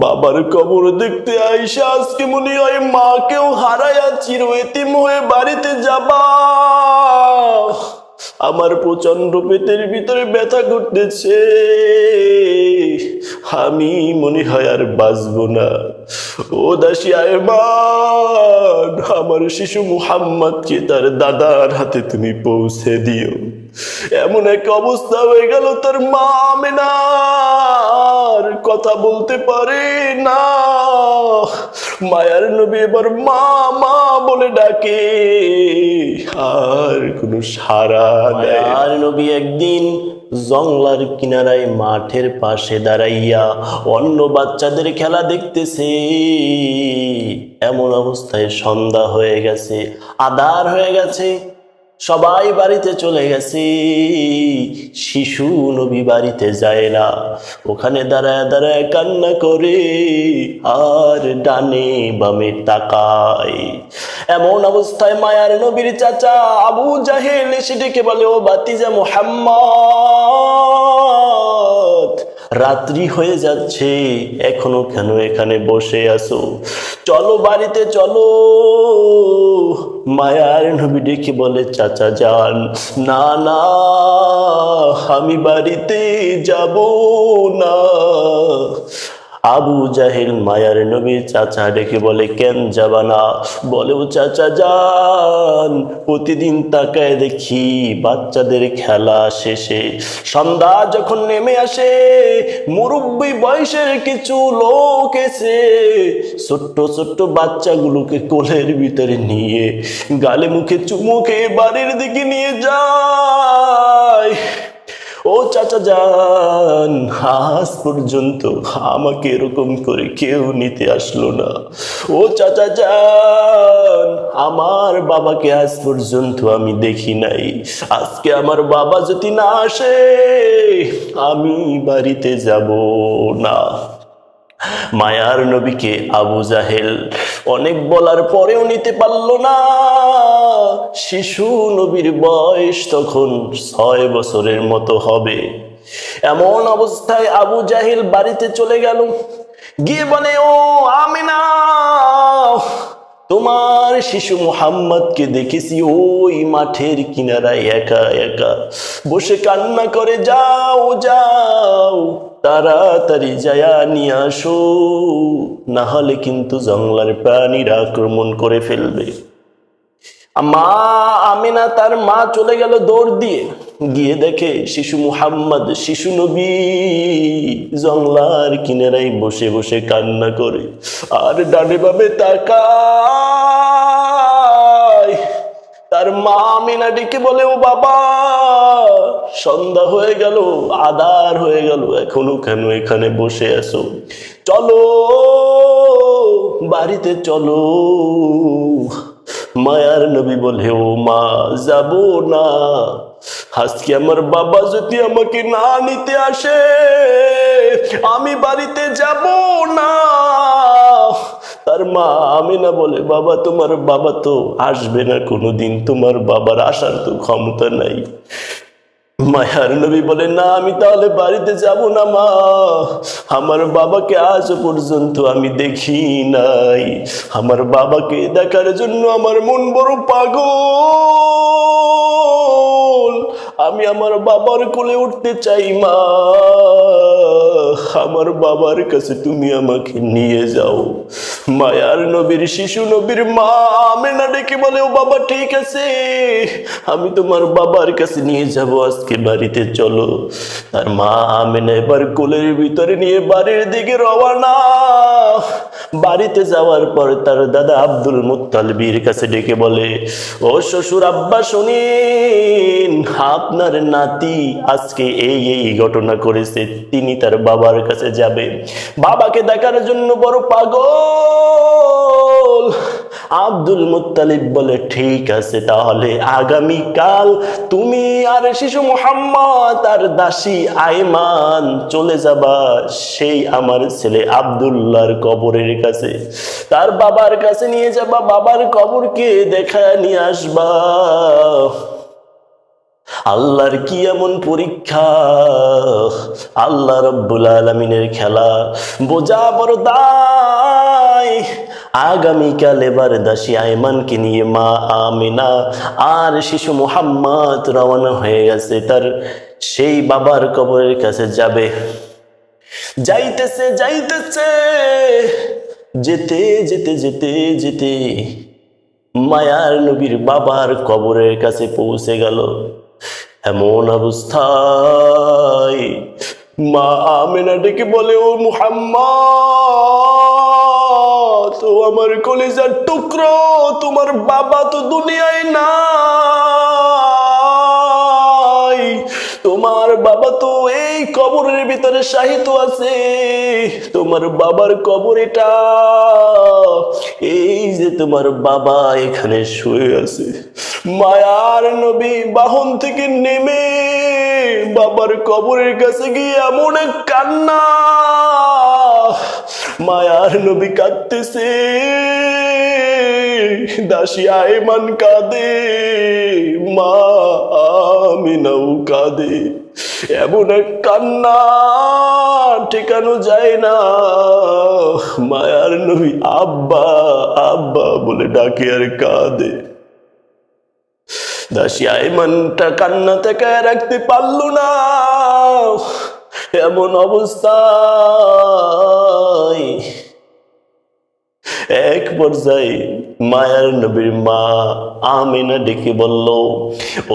বাবার কবর দেখতে আইসা আজকে মনে হয় মাকেও হারায়া চির এতিম হয়ে বাড়িতে যাবা। আমার প্রচণ্ড পেটের ভিতরে ব্যথা করতেছে আমি মনে হয় আর বাঁচবো না। ও দাসী আয়মান, আমার শিশু মুহাম্মদকে তার দাদার হাতে তুমি পৌঁছে দিও। এমন এক অবস্থা হয়ে গেল তার মা আমেনার। কথা বলতে পারে না। মায়ার নবী এবার মা মা বলে ডাকে। আর কোনো সারা দেয় আর নবী একদিন জংলার কিনারায় মাঠের পাশে দাঁড়াইয়া অন্য বাচ্চাদের খেলা দেখতেছে। এমন অবস্থায় সন্ধ্যা হয়ে গেছে আদার হয়ে গেছে। সবাই বাড়িতে চলে গেছে। শিশু নবী বাড়িতে যায় না। ওখানে দাঁড়ায় দাঁড়ায় কান্না করে, আর ডানে বামে তাকায়। এমন অবস্থায় মায়ার নবীর চাচা আবু জাহেল এসে ডেকে বলে, ও বাতিজা মোহাম্মদ! রাত্রি হয়ে যাচ্ছে। এখনও কেন এখানে বসে আছো? চলো বাড়িতে চলো। মায়ার নবী ডেকে বলে, চাচা যান। না না, আমি বাড়িতে যাব না। আবু জাহিল মায়ার নবী চাচা ডেকে বলে, কেন যাবা না? বলে, ও চাচা যান। প্রতিদিন তাকায় দেখি বাচ্চাদের খেলা শেষে। সন্ধ্যা যখন নেমে আসে, মুরব্বী বয়সের কিছু লোক এসে ছোট্ট ছোট্ট বাচ্চাগুলোকে কোলের ভিতরে নিয়ে গালে মুখে চুমুকে বাড়ির দিকে নিয়ে যায়। ও চাচা যান, আজ পর্যন্ত আমাকে এরকম করে কেউ নিতে আসলো না। ও চাচা যান, আমার বাবাকে আজ পর্যন্ত আমি দেখি নাই। আজকে আমার বাবা যদি না আসে, আমি বাড়িতে যাব না। মায়ার নবীকে আবু জাহেল অনেক বলার পরেও নিতে পারল না। শিশু নবীর বয়স তখন ছয় বছরের মতো হবে। এমন অবস্থায় আবু জাহেল বাড়িতে চলে গেল। গিয়ে বলে, ও আমিনা তোমার শিশু মোহাম্মদকে দেখেছি ওই মাঠের কিনারায় একা একা। বসে কান্না করে, যাও যাও, তাড়াতাড়ি যায়া নিয়ে আসো। না হলে কিন্তু জঙ্গলার প্রাণীরা আক্রমণ করে ফেলবে। মা আমিনা তার মা চলে গেল দৌড় দিয়ে। গিয়ে দেখে শিশু মুহাম্মদ, শিশু নবী জংলার কিনারাই বসে বসে কান্না করে। আর ডানে বামে তাকায়। তার মা আমিনা ডেকে বলে, ও বাবা, সন্ধ্যা হয়ে গেল আদার হয়ে গেল, এখনও কেন এখানে বসে আছো? চলো, বাড়িতে চলো। মায়ার নবী বলে, ও মা, যাব না। আজকে আমার বাবা যদি আমাকে না নিতে আসে, আমি বাড়িতে যাব না। তার মা আমি না বলে, বাবা, তোমার বাবা তো আসবে না কোনোদিন। তোমার বাবার আসার তো ক্ষমতা নাই। মায়ার নবী বলে না, আমি তাহলে বাড়িতে যাব না, মা। আমার বাবাকে আজ পর্যন্ত আমি দেখি নাই। আমার বাবাকে দেখার জন্য আমার মন বড় পাগল। আমি আমার বাবার কোলে উঠতে চাই, মা। আমার বাবার কাছে তুমি আমাকে নিয়ে যাও। মায়ার নবীর শিশু নবীর মা আমেনা ডেকে বলে, ও বাবা, ঠিক আছে, আমি তোমার বাবার কাছে নিয়ে যাব, আজকে বাড়িতে চলো। আর মা আমেনা এবার কোলের ভিতরে নিয়ে বাড়ির দিকে রওয়ানা। বাড়িতে যাওয়ার পর তার দাদা আব্দুল মুত্তালিবির কাছে ডেকে বলে, ও শ্বশুর আব্বা, শুনিন, আপনার নাতি আজকে এই এই ঘটনা করেছে, তিনি তার বাবার কাছে যাবে। বাবাকে দেখার জন্য বড় পাগল আব্দুল মুত্তালিব বলে, ঠিক আছে তাহলে আগামী কাল তুমি আর শিশু মোহাম্মদ আর দাসী আইমান চলে যাবা সেই আমার ছেলে আব্দুল্লাহর কবরের কাছে। তার বাবার কাছে নিয়ে যাবা, বাবার কবরকে দেখা নিয়ে আসবা। আল্লাহর কি এমন পরীক্ষা? আল্লাহ রব্বুল আলমিনের খেলা। বোঝা বড় দায়। আগামীকাল এবার দাসী আয়মানকে নিয়ে মা আমিনা আর শিশু মুহাম্মদ রওনা হয়ে গেছে। তার সেই বাবার কবরের কাছে যাবে। যাইতেছে যাইতেছে। যেতে যেতে যেতে যেতে মায়ার নবীর বাবার কবরের কাছে পৌঁছে গেল। এমন অবস্থায় মা আমেনা ডেকে বলে, ও মুহাম্মদ, ও আমার কলিজার টুকরো, তোমার বাবা তো দুনিয়ায় নাই। তোমার বাবা তো এই কবরের ভিতরে সাহিত্য আছে। তোমার বাবার কবর এটা। এই যে তোমার বাবা এখানে শুয়ে আছে। মায়ার নবী বাহন থেকে নেমে বাবার কবরের কাছে গিয়ে এমন এক কান্না। মায়ার নবী কাঁদতেছে। দাসী আয়মান কাঁদে, মা আমি আমিনাও কাঁদে। এমন এক কান্না ঠেকানো যায় না, মায়ার নবী আব্বা আব্বা বলে ডাকে আর কাঁদে। দাসী আইমানটা কান্না থেকে রাখতে পারল না, এমন অবস্থায় এক পর্যায়ে মায়ার নবীর মা আমিনা ডেকে বলল,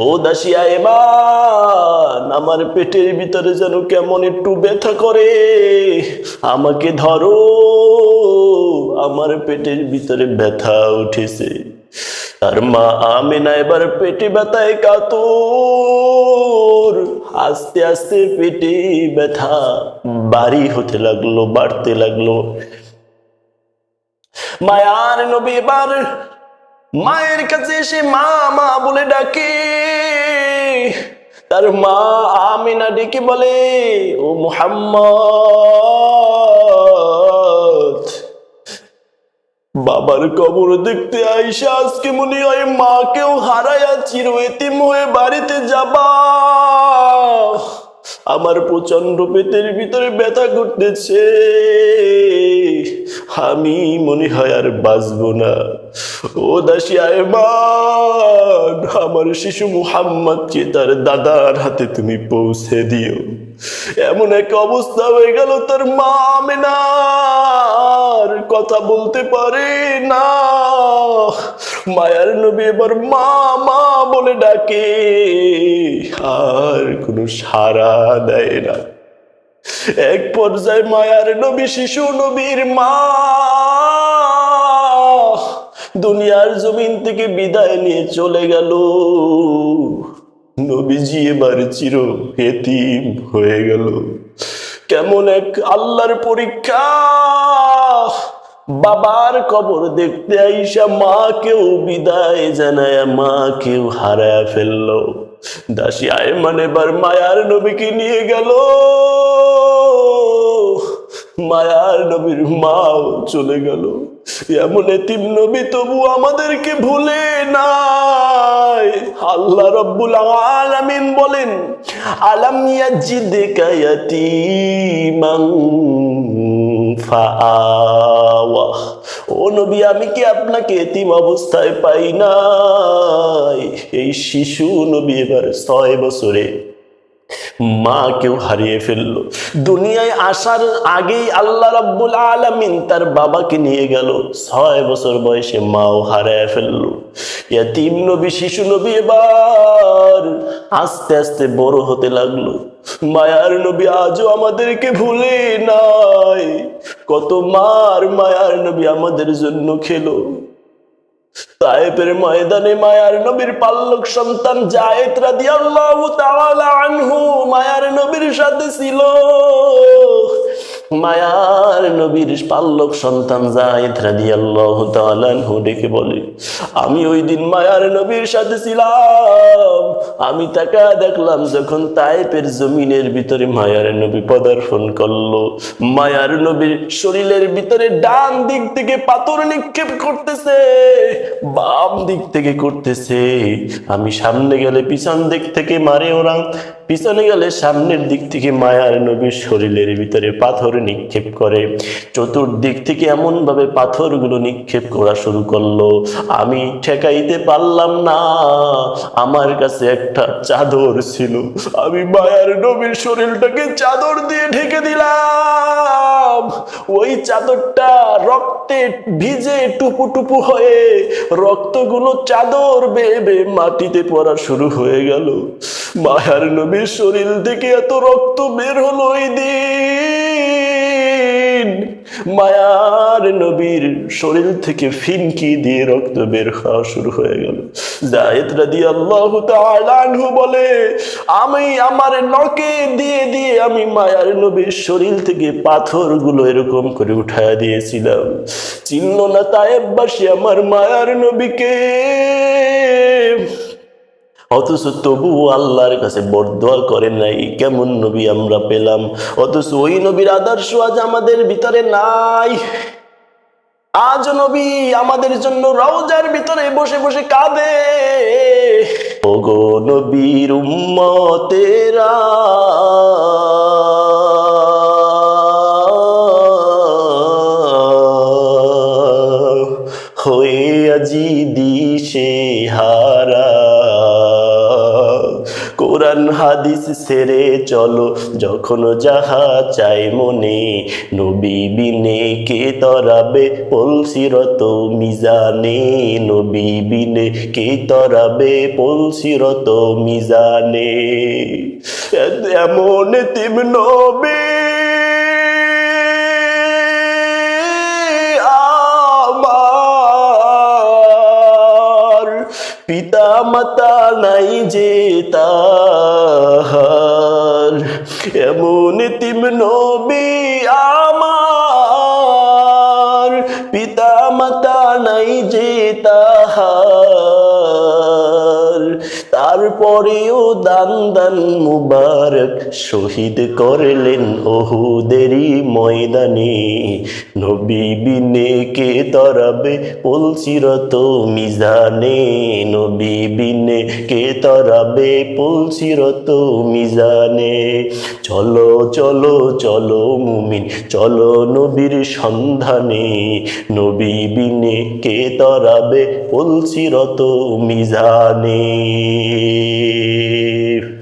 ও দাসী আইমান আমার পেটের ভিতরে যেন কেমন একটু ব্যথা করে। আমাকে ধরো, আমার পেটের ভিতরে ব্যথা উঠেছে তার মা আমিনা এবার পেটে ব্যথায় কাতর। আস্তে আস্তে পেটে ব্যথা বাড়ি হতে লাগল, বাড়তে লাগল। মায়ার নবী এবার মায়ের কাছে এসে মা মা বলে ডাকে। তার মা আমিনা ডেকে বলে, ও মুহাম্মদ, বাবার কবর দেখতে আইসা, আজকে মনে হয় মাকেও হারায়া চির এতিম হয়ে বাড়িতে যাবা। আমার প্রচণ্ড পেটের ভিতরে ব্যথা করতেছে। আমি মনে হয় আর বাঁচবো না। ও দাসী আমার শিশু মুহাম্মদকে তার দাদার হাতে তুমি পৌঁছে দিও। এমন এক অবস্থা হয়ে গেল, তার মা কথা বলতে পারে না। মায়ার নবী এবার মা মা বলে ডাকে, আর কোনো সাড়া দেয় না। এক পর্যায়ে মায়ার নবী, শিশু নবীর মা, দুনিয়ার জমিন থেকে বিদায় নিয়ে চলে গেল। নবীজি এবার চির হেতিম হয়ে গেল। কেমন এক আল্লাহর পরীক্ষা! বাবার কবর দেখতে আইসা মা কেউ বিদায় জানায় মাকেও হারায় ফেলল। দাসী আয়মান এবার মায়ার নবীকে নিয়ে গেল। মায়ার নবীর মাও চলে গেল। এমন এতিম নবী তবু আমাদেরকে ভুলে নাই। আল্লাহ রব্বুল আলামিন বলেন, আলাম ইয়াজিদকা ইয়াতীমান ফাআওয়া ও নবী, আমি কি আপনাকে এতিম অবস্থায় পাই নাই? এই শিশু নবী এবার ছয় বছরে মা কেউ হারিয়ে ফেলল। দুনিয়ায় আসার আগেই আল্লাহ রাব্বুল আলামিন তার বাবাকে নিয়ে গেল। ছয় বছর বয়সে মাও হারায় ফেলল। ইয়াতিম নবী, শিশু নবী এবার আস্তে আস্তে বড় হতে লাগল। মায়ার নবী আজও আমাদেরকে ভুলে নাই। কত মার মায়ার নবী আমাদের জন্য খেলো। তায়েবের ময়দানে মায়ার নবীর পাল্লক সন্তান জায়েদ রাদিয়াল্লাহু তাআলা আনহু মায়ার নবীর সাথে ছিল। মায়ার নবীর পাল্লক সন্তান জায়েদ রাদিয়াল্লাহু তাআলা ডেকে বলে, আমি ওই দিন মায়ার নবীর সাথে ছিলাম। আমি দেখলাম যখন জমিনের ভিতরে মায়ার নবী পদার্পণ করল। মায়ার নবীর শরীরের ভিতরে ডান দিক থেকে পাথর নিক্ষেপ করতেছে, বাম দিক থেকে করতেছে। আমি সামনে গেলে পিছন দিক থেকে মারে ওরা পিছনে গেলে সামনের দিক থেকে মায়ার নবীর শরীরের ভিতরে পাথর নিক্ষেপ করে। চতুর্দিক থেকে এমন ভাবে পাথরগুলো নিক্ষেপ করা শুরু করল। আমি ঠেকাইতে পারলাম না। আমার কাছে একটা চাদর ছিল। আমি মায়ার নবীর শরীরটাকে চাদর দিয়ে ঢেকে দিলাম। ওই চাদরটা রক্তে ভিজে টুপু টুপু হয়ে রক্তগুলো চাদর বেয়ে বেয়ে মাটিতে পড়া শুরু হয়ে গেল। মায়ার নবীর শরীর থেকে এত রক্ত বের হলো দিন। মায়ার নবীর শরীর থেকে ফিনকি দিয়ে রক্ত বের হওয়া শুরু হয়ে গেল। জায়েদ তাআলা আনহু বলে, আমি আমার নকে দিয়ে দিয়ে আমি মায়ার নবীর শরীর থেকে পাথরগুলো এরকম করে উঠায় দিয়েছিলাম। চিনল না তায়েববাসী আমার মায়ার নবীকে। অথচ তবু আল্লাহর কাছে বরদোয়া করে নাই, কেমন নবী আমরা পেলাম? অথচ ওই নবীর আদর্শ আজ আমাদের ভিতরে নাই। আজ নবী আমাদের জন্য রওজার ভিতরে বসে বসে কাঁদে। ওগো নবীর উম্মতেরা কোরআন হাদিস সেরে চলো, যখন যাহা চাই মনে। নবী বিনে কে তরাবে পলসিরত মিজানে। নবী বিনে কে তরাবে পলসিরত মিজানে। এমন তিম নবী পিতা মাতা নাই যে তাহার। এমন তিম নবী আমার পিতা মাতা নাই যে তাহার। তারপরেও দান দান মুবারক শহীদ করলেন ওহুদেরই ময়দানে। নবী বিনে কে তরাবে পলসিরত মিজানে। নবী বিনে কে তরাবে পলসিরত মিজানে। চলো চলো চলো মুমিন, চলো নবীর সন্ধানে। নবী বিনে কে তরাবে পলসিরত মিজানে। Eve.